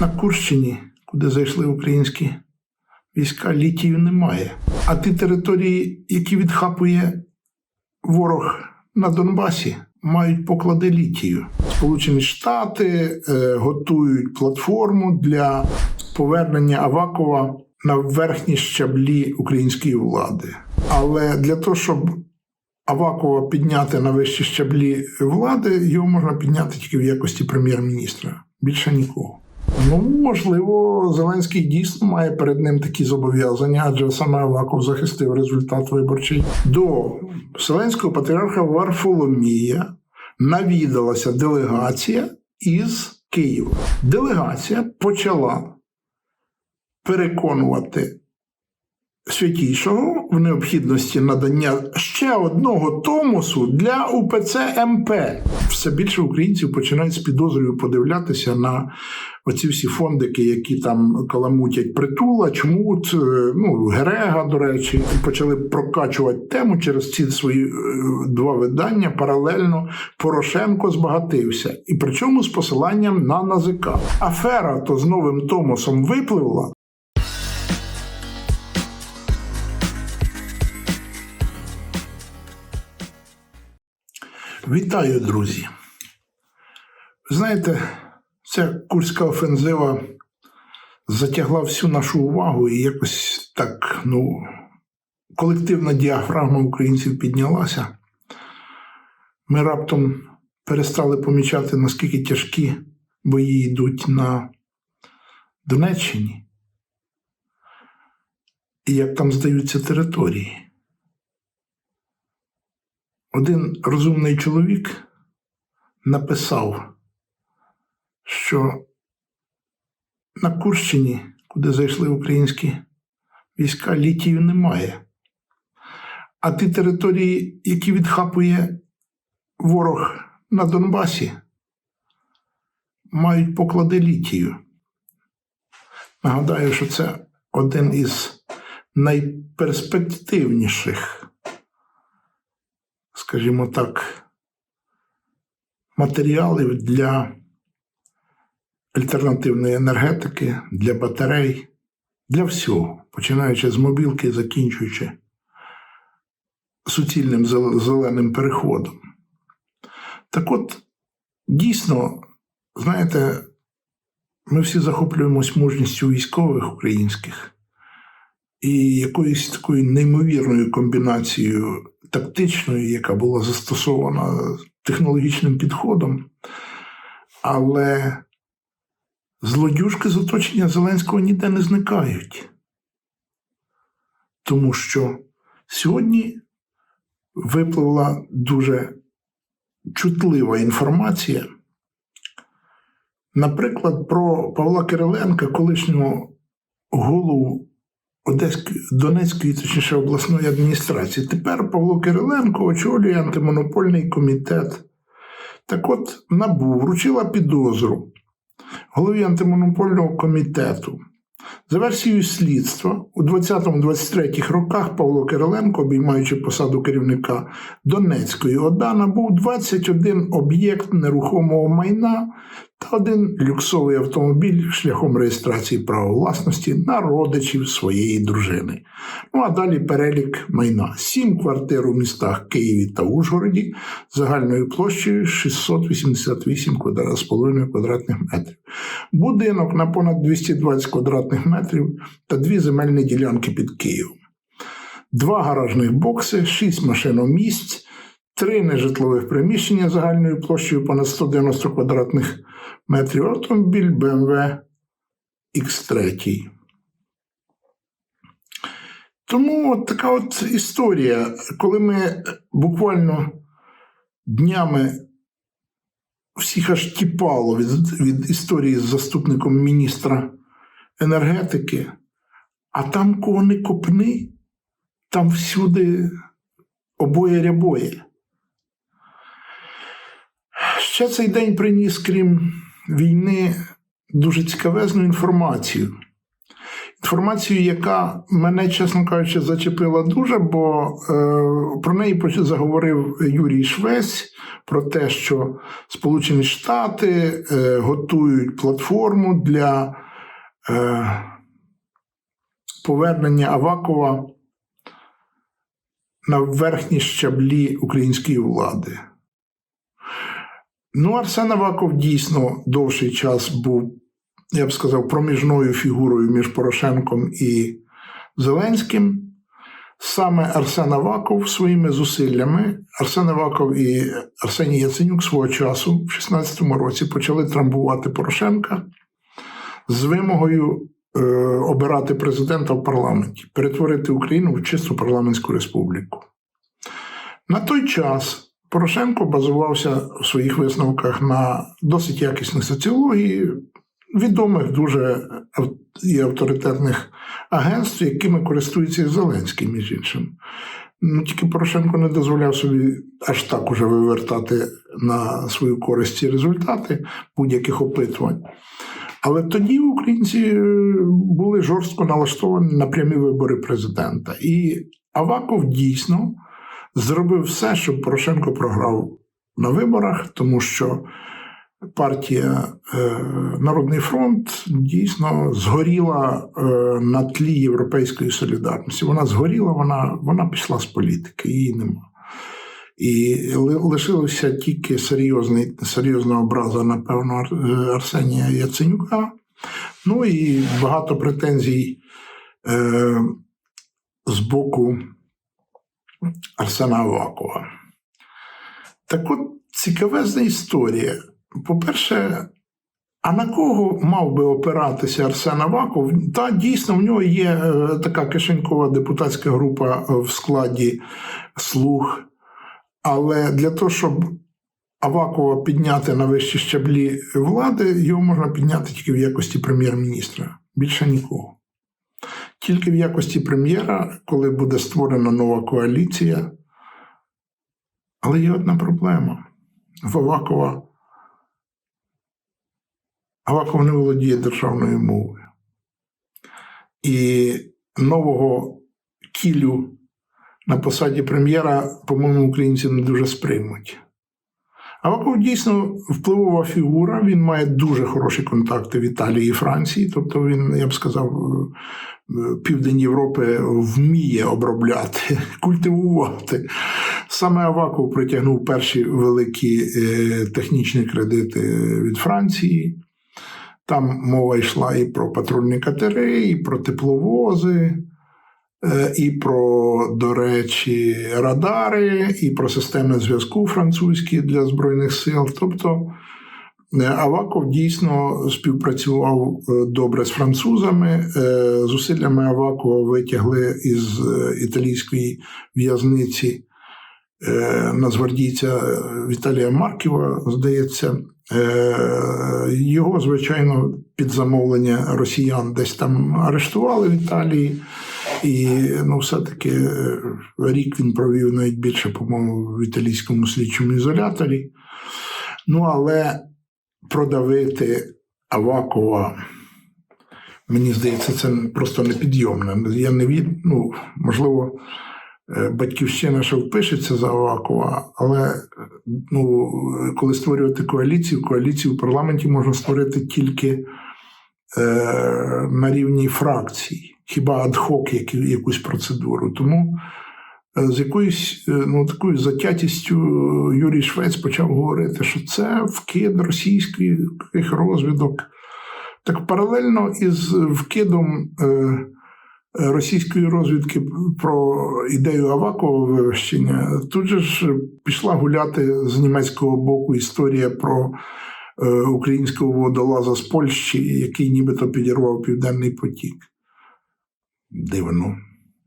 На Курщині, куди зайшли українські війська, літію немає. А ті території, які відхапує ворог на Донбасі, мають поклади літію. Сполучені Штати е, готують платформу для повернення Авакова на верхні щаблі української влади. Але для того, щоб Авакова підняти на вищі щаблі влади, його можна підняти тільки в якості прем'єр-міністра. Більше нікого. Ну, можливо, Зеленський дійсно має перед ним такі зобов'язання, адже саме Аваков захистив результат виборчий. До Вселенського патріарха Варфоломія навідалася делегація із Києва. Делегація почала переконувати святішого в необхідності надання ще одного томосу для УПЦ МП. Все більше українців починають з підозрою подивлятися на оці всі фондики, які там каламутять притула, чмут, е, ну Герега, до речі, почали прокачувати тему через ці свої е, два видання. Паралельно Порошенко збагатився, і причому з посиланням на НАЗК. Афера то з новим Томосом випливла. Вітаю, друзі. Знаєте, ця курська офензива затягла всю нашу увагу і якось так, ну, колективна діафрагма українців піднялася. Ми раптом перестали помічати, наскільки тяжкі бої йдуть на Донеччині, і як там здаються території. Один розумний чоловік написав, що на Курщині, куди зайшли українські війська, літію немає. А ті території, які відхапує ворог на Донбасі, мають поклади літію. Нагадаю, що це один із найперспективніших скажімо так, матеріалів для альтернативної енергетики, для батарей, для всього, починаючи з мобілки, закінчуючи суцільним зеленим переходом. Так от, дійсно, знаєте, ми всі захоплюємось мужністю військових українських і якоюсь такою неймовірною комбінацією тактичною, яка була застосована технологічним підходом. Але злодюжки з оточення Зеленського ніде не зникають. Тому що сьогодні випливла дуже чутлива інформація, наприклад, про Павла Кириленка, колишнього голову Одеської Донецької, точніше обласної адміністрації. Тепер Павло Кириленко очолює антимонопольний комітет. Так от НАБУ вручила підозру голові антимонопольного комітету. За версією слідства, у 20-23 роках Павло Кириленко, обіймаючи посаду керівника Донецької ОДА, набув 21 об'єкт нерухомого майна та один люксовий автомобіль шляхом реєстрації права власності на родичів своєї дружини. Ну а далі перелік майна: сім квартир у містах Києві та Ужгороді загальною площею 688,5 квадратних метрів, будинок на понад 220 квадратних метрів та дві земельні ділянки під Києвом. Два гаражних бокси, шість машиномісць, три нежитлових приміщення загальною площею понад 190 квадратних метрів, автомобіль BMW X3. Тому от така от історія, коли ми буквально днями всіх аж тіпало від, від історії з заступником міністра енергетики, а там кого не копни, там всюди обоє рябоє. Ще цей день приніс, крім війни, дуже цікавезну інформацію. інформацію, яка мене, чесно кажучи, зачепила дуже, бо е, про неї заговорив Юрій Швець про те, що Сполучені Штати е, готують платформу для е, повернення Авакова на верхні щаблі української влади. Ну, Арсен Аваков дійсно довший час був, я б сказав, проміжною фігурою між Порошенком і Зеленським. Саме Арсен Аваков своїми зусиллями, Арсен Аваков і Арсеній Яценюк свого часу в 16-му році почали трамбувати Порошенка з вимогою е, обирати президента в парламенті, перетворити Україну в чисту парламентську республіку. На той час Порошенко базувався в своїх висновках на досить якісній соціології відомих дуже і авторитетних агентств, якими користується і Зеленський, між іншим. Ну, тільки Порошенко не дозволяв собі аж так уже вивертати на свою користь ці результати будь-яких опитувань. Але тоді українці е, були жорстко налаштовані на прямі вибори президента. І Аваков дійсно зробив все, щоб Порошенко програв на виборах, тому що партія е, Народний фронт дійсно згоріла е, на тлі європейської солідарності. Вона згоріла, вона, вона пішла з політики, її нема. І ли- лишилася тільки серйозний, серйозна образа, напевно, е, Арсенія Яценюка. Ну і багато претензій е, з боку Арсена Авакова. Так от цікавезна історія. По-перше, а на кого мав би опиратися Арсен Аваков? Та дійсно в нього є е, така кишенькова депутатська група е, в складі слуг. Але для того, щоб Авакова підняти на вищі щаблі влади, його можна підняти тільки в якості прем'єр-міністра. Більше нікого. Тільки в якості прем'єра, коли буде створена нова коаліція. Але є одна проблема. В Авакова Аваков не володіє державною мовою. І нового кілю на посаді прем'єра, по-моєму, українці не дуже сприймуть. Аваков дійсно впливова фігура, він має дуже хороші контакти в Італії і Франції. Тобто він, я б сказав, е, південь Європи вміє обробляти, культивувати. Саме Аваков притягнув перші великі е, технічні кредити від Франції. Там мова йшла і про патрульні катери, і про тепловози, е, і про, до речі, радари, і про системи зв'язку французькі для Збройних сил. Тобто е, Аваков дійсно співпрацював е, добре з французами. Е, Зусиллями Авакова витягли із е, італійської в'язниці е, нацгвардійця Віталія Марківа, здається. Е, Його, звичайно, під замовлення росіян десь там арештували в Італії. І ну, все-таки е, рік він провів навіть більше, по-моєму, в італійському слідчому ізоляторі. Ну, але продавити Авакова, мені здається, це просто непідйомно. Я не від, ну, можливо, е, батьківщина ще впишеться за Авакова, але ну, коли створювати коаліцію, коаліцію в парламенті можна створити тільки е, на рівні фракцій, хіба адхок якусь процедуру. Тому е, з якоюсь е, ну, такою затятістю Юрій Швець почав говорити, що це вкид російських розвідок. Так паралельно із вкидом е, російської розвідки про ідею Авакова вивищення, тут же ж пішла гуляти з німецького боку історія про е, українського водолаза з Польщі, який нібито підірвав Південний потік. Дивно,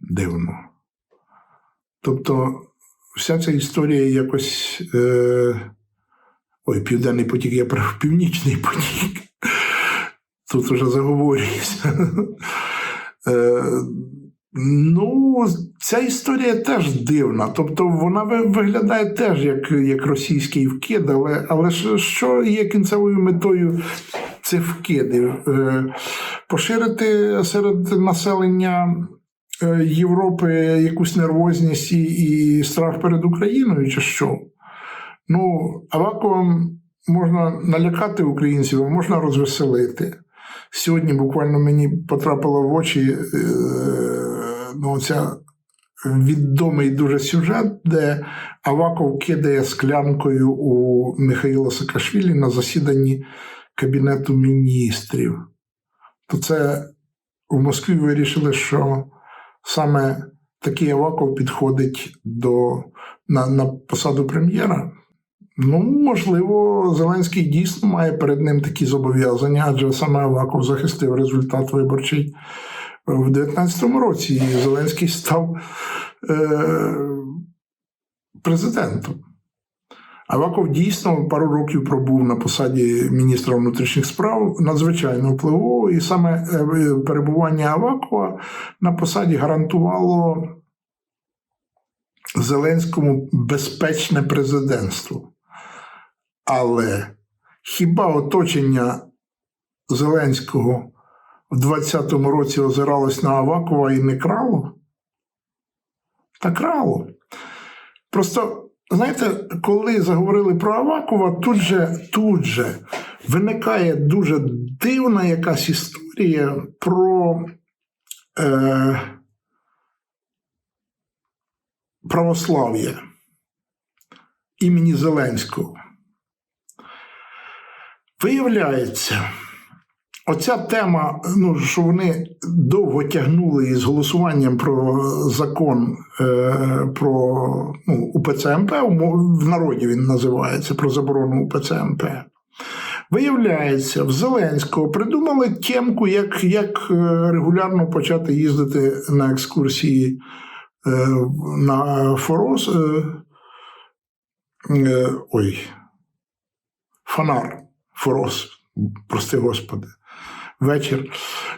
дивно. Тобто, вся ця історія якось. Е, ой, Південний потік, я про Північний потік. Тут вже заговорююся. Е, Ну, ця історія теж дивна. Тобто вона виглядає теж як, як російський вкид, але, але що є кінцевою метою цих вкидів? Е, поширити серед населення е, Європи якусь нервозність і, і страх перед Україною, чи що? Ну, Аваковим можна налякати українців, а можна розвеселити. Сьогодні буквально мені потрапило в очі е, ну, ця відомий дуже сюжет, де Аваков кидає склянкою у Михаїла Саакашвілі на засіданні Кабінету міністрів. То це в Москві вирішили, що саме такий Аваков підходить до, на, на посаду прем'єра. Ну, можливо, Зеленський дійсно має перед ним такі зобов'язання, адже саме Аваков захистив результат виборчий в 2019 році. І Зеленський став е, президентом. Аваков дійсно пару років пробув на посаді міністра внутрішніх справ надзвичайно впливово, і саме е, перебування Авакова на посаді гарантувало Зеленському безпечне президентство. Але хіба оточення Зеленського в 2020 році озиралось на Авакова і не крало? Та крало. Просто, знаєте, коли заговорили про Авакова, тут же, тут же виникає дуже дивна якась історія про е, православ'я імені Зеленського. Виявляється, оця тема, ну, що вони довго тягнули із голосуванням про закон е, про ну, УПЦ МП, в народі він називається про заборону УПЦ МП. Виявляється, в Зеленського придумали темку, як як е, регулярно почати їздити на екскурсії е, на Форос. Е, е, ой, Фонар. Форос, прости Господи, вечір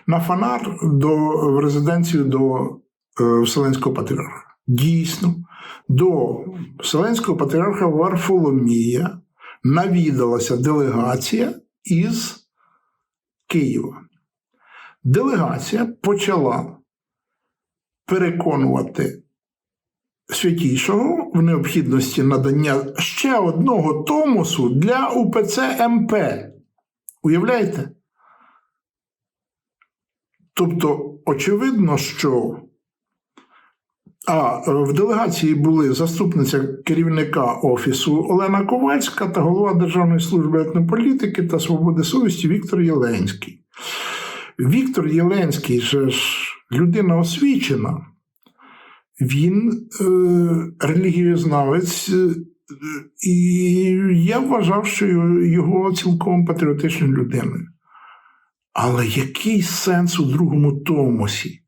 на фонар до, в резиденцію до е, Вселенського патріарха. Дійсно, до Вселенського патріарха Варфоломія навідалася делегація із Києва. Делегація почала переконувати святійшого в необхідності надання ще одного томосу для УПЦ МП. Уявляєте? Тобто, очевидно, що а в делегації були заступниця керівника офісу Олена Ковальська та голова Державної служби етнополітики та свободи совісті Віктор Єленський. Віктор Єленський же ж людина освічена він е, релігієзнавець, е, і я вважав, що його цілком патріотичною людиною. Але який сенс у другому томосі?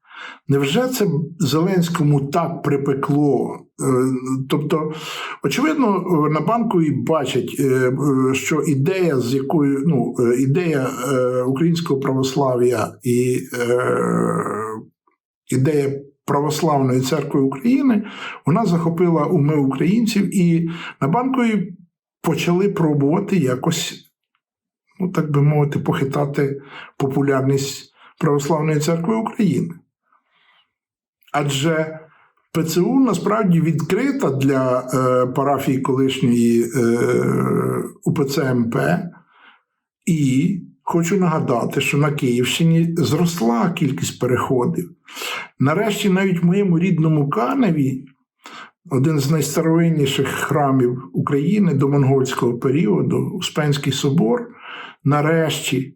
Невже це Зеленському так припекло? Е, тобто, очевидно, на банку і бачать, е, що ідея, з якою ну, ідея українського православ'я і ідея Православної церкви України вона захопила уми українців, і на банкові почали пробувати якось, ну так би мовити, похитати популярність Православної церкви України. Адже ПЦУ насправді відкрита для е, парафії колишньої е, УПЦ МП, і Хочу нагадати, що на Київщині зросла кількість переходів. Нарешті, навіть в моєму рідному Каневі, один з найстаровинніших храмів України до монгольського періоду, Успенський собор, нарешті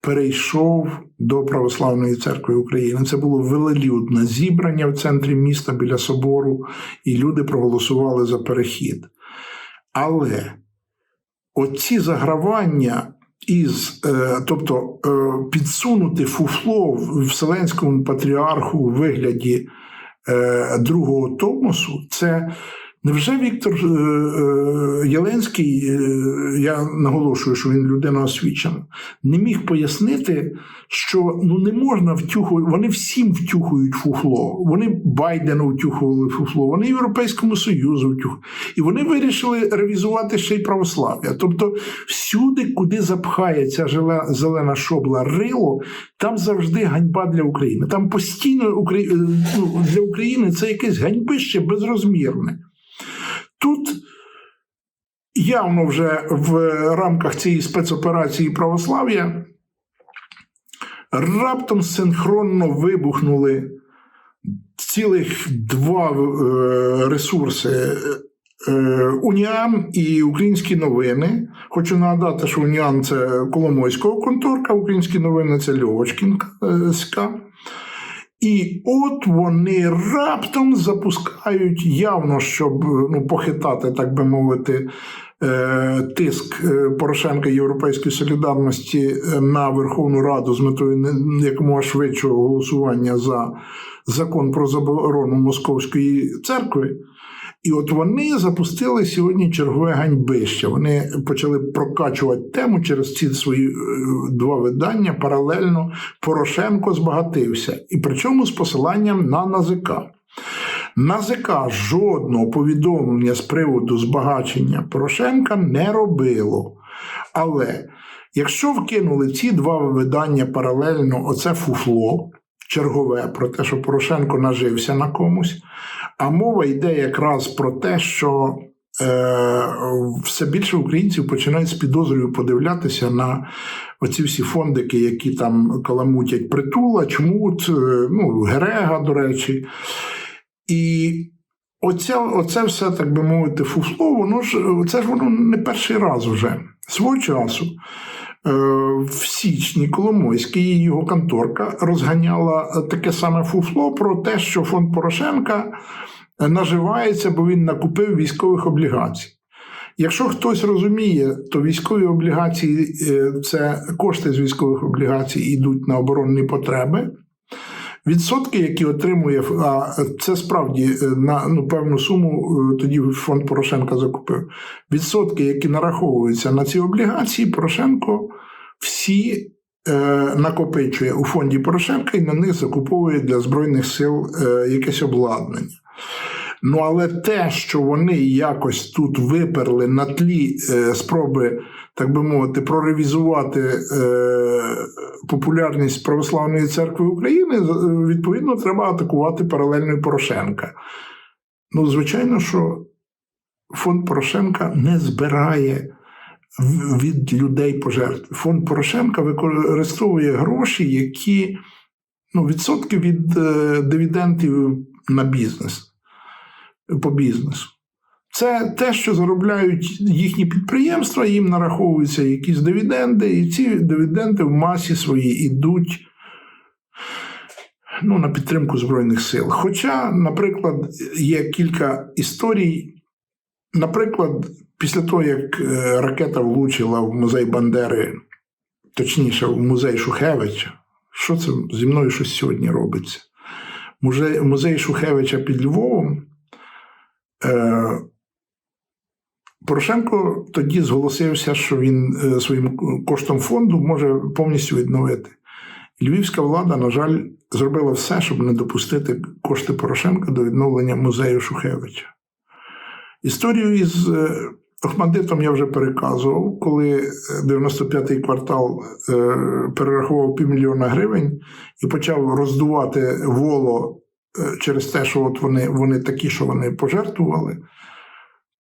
перейшов до Православної церкви України. Це було велелюдне зібрання в центрі міста біля собору, і люди проголосували за перехід. Але оці загравання із, е, тобто е, підсунути фуфло Вселенському патріарху у вигляді е, другого томосу, це Невже Віктор е, е, Єленський, е, я наголошую, що він людина освічена, не міг пояснити, що ну не можна втюхувати, вони всім втюхують фуфло. Вони Байдену втюхували фуфло, вони Європейському Союзу втюхували. І вони вирішили ревізувати ще й православ'я. Тобто, всюди, куди запхається желе- зелена шобла рило, там завжди ганьба для України. Там постійно е, ну, для України це якесь ганьбище безрозмірне. Тут явно вже в рамках цієї спецоперації православ'я раптом синхронно вибухнули цілих два е, ресурси. е, Уніан і Українські новини. Хочу нагадати, що Уніан це Коломойського конторка, Українські новини це Льовочкінська. І от вони раптом запускають явно, щоб ну, похитати, так би мовити, е, тиск е, Порошенка Європейської солідарності е, на Верховну Раду з метою якомога швидшого голосування за закон про заборону Московської церкви. І от вони запустили сьогодні чергове ганьбище. Вони почали прокачувати тему через ці свої е, два видання. Паралельно Порошенко збагатився. І причому з посиланням на НАЗК. НАЗК жодного повідомлення з приводу збагачення Порошенка не робило. Але якщо вкинули ці два видання паралельно, оце фуфло чергове про те, що Порошенко нажився на комусь. А мова йде якраз про те, що е, все більше українців починають з підозрою подивлятися на оці всі фондики, які там каламутять притула, чмут, е, ну, Герега, до речі. І оце, оце все, так би мовити, фуфло, воно ж це ж воно не перший раз вже. Свого часу. е, В січні Коломойський і його конторка розганяла таке саме фуфло про те, що фонд Порошенка наживається, бо він накупив військових облігацій. Якщо хтось розуміє, то військові облігації е, це кошти з військових облігацій йдуть на оборонні потреби. Відсотки, які отримує, а це справді е, на ну, певну суму е, тоді фонд Порошенка закупив. Відсотки, які нараховуються на ці облігації, Порошенко всі е, накопичує у фонді Порошенка і на них закуповує для Збройних сил е, якесь обладнання. Ну, але те, що вони якось тут виперли на тлі е, спроби, так би мовити, проревізувати е, популярність Православної церкви України, е, відповідно, треба атакувати паралельно Порошенка. Ну, звичайно, що фонд Порошенка не збирає від людей пожертв. Фонд Порошенка використовує гроші, які ну, відсотки від е, дивідендів на бізнес по бізнесу. Це те, що заробляють їхні підприємства, їм нараховуються якісь дивіденди, і ці дивіденди в масі свої йдуть ну, на підтримку Збройних сил. Хоча, наприклад, є кілька історій. Наприклад, після того, як е, ракета влучила в музей Бандери, точніше, в музей Шухевича, що це зі мною щось сьогодні робиться? Музей Шухевича під Львовом. Е, Порошенко тоді зголосився, що він е, своїм коштом фонду може повністю відновити. Львівська влада, на жаль, зробила все, щоб не допустити кошти Порошенка до відновлення музею Шухевича. Історію із е, Охмадитом я вже переказував, коли е, 95-й квартал перерахував півмільйона гривень і почав роздувати воло через те, що от вони, вони такі, що вони пожертвували,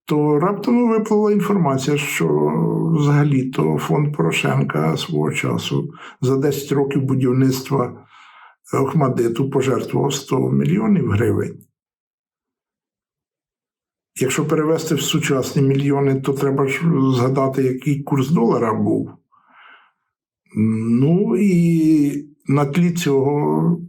то раптом виплила інформація, що взагалі-то фонд Порошенка свого часу за 10 років будівництва Охмадиту пожертвував 100 мільйонів гривень. Якщо перевести в сучасні мільйони, то треба ж згадати, який курс долара був. Ну і на тлі цього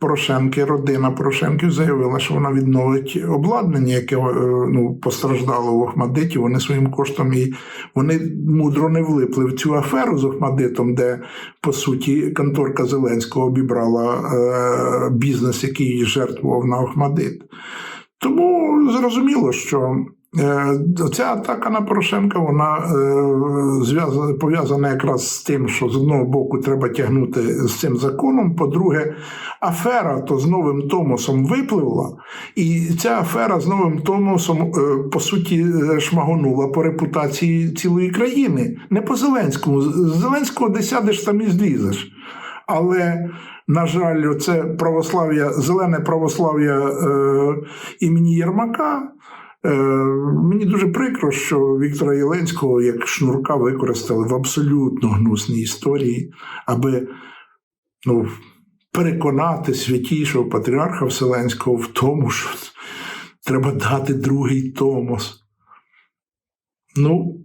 Порошенки, родина Порошенків заявила, що вона відновить обладнання, яке е, ну, постраждало в Охмадиті. Вони своїм коштом і вони мудро не влипли в цю аферу з Охмадитом, де по суті конторка Зеленського обібрала е, бізнес, який жертвував на Охмадит. Тому зрозуміло, що ця атака на Порошенка вона е, пов'язана якраз з тим, що з одного боку треба тягнути з цим законом. По-друге, афера то з новим Томосом випливла, і ця афера з новим Томосом, е, по суті, е, шмагонула по репутації цілої країни. Не по Зеленському. З Зеленського де сядеш, там і злізеш. Але, на жаль, це православ'я, зелене православ'я е, імені Єрмака. Е, мені дуже прикро, що Віктора Єленського як шнурка використали в абсолютно гнусній історії, аби ну, переконати святішого патріарха Вселенського в тому, що треба дати другий Томос. Ну,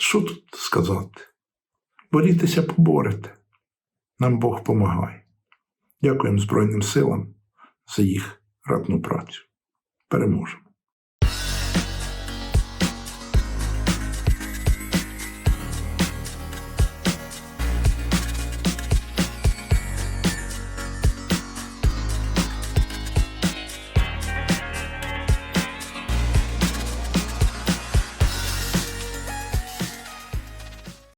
що тут сказати? Борітеся, поборете. Нам Бог помагає. Дякуємо Збройним силам за їх ратну працю. Переможемо.